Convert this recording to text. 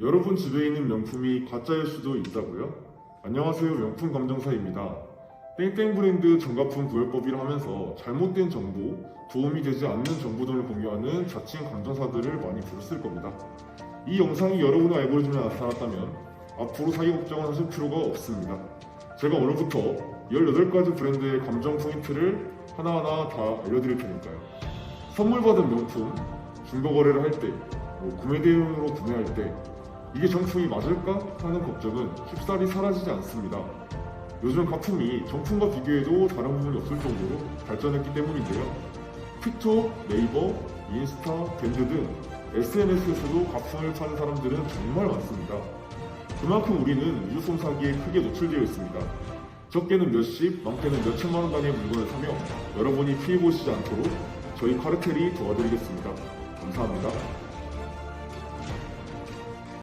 여러분 집에 있는 명품이 가짜일 수도 있다고요? 안녕하세요 명품 감정사입니다. 땡땡 브랜드 정가품 구별법이라 하면서 잘못된 정보, 도움이 되지 않는 정보 등을 공유하는 자칭 감정사들을 많이 부르실 겁니다. 이 영상이 여러분의 알고리즘에 나타났다면 앞으로 사기 걱정은 하실 필요가 없습니다. 제가 오늘부터 18가지 브랜드의 감정 포인트를 하나하나 다 알려드릴 테니까요. 선물 받은 명품, 중고 거래를 할 때, 뭐 구매 대용으로 구매할 때 이게 정품이 맞을까 하는 걱정은 쉽사리 사라지지 않습니다. 요즘 가품이 정품과 비교해도 다른 부분이 없을 정도로 발전했기 때문인데요. 틱톡, 네이버, 인스타, 밴드 등 SNS에서도 가품을 파는 사람들은 정말 많습니다. 그만큼 우리는 유som 사기에 크게 노출되어 있습니다. 적게는 몇십, 많게는 몇천만 원 단위의 물건을 사며 여러분이 피해보시지 않도록 저희 카르텔이 도와드리겠습니다. 감사합니다.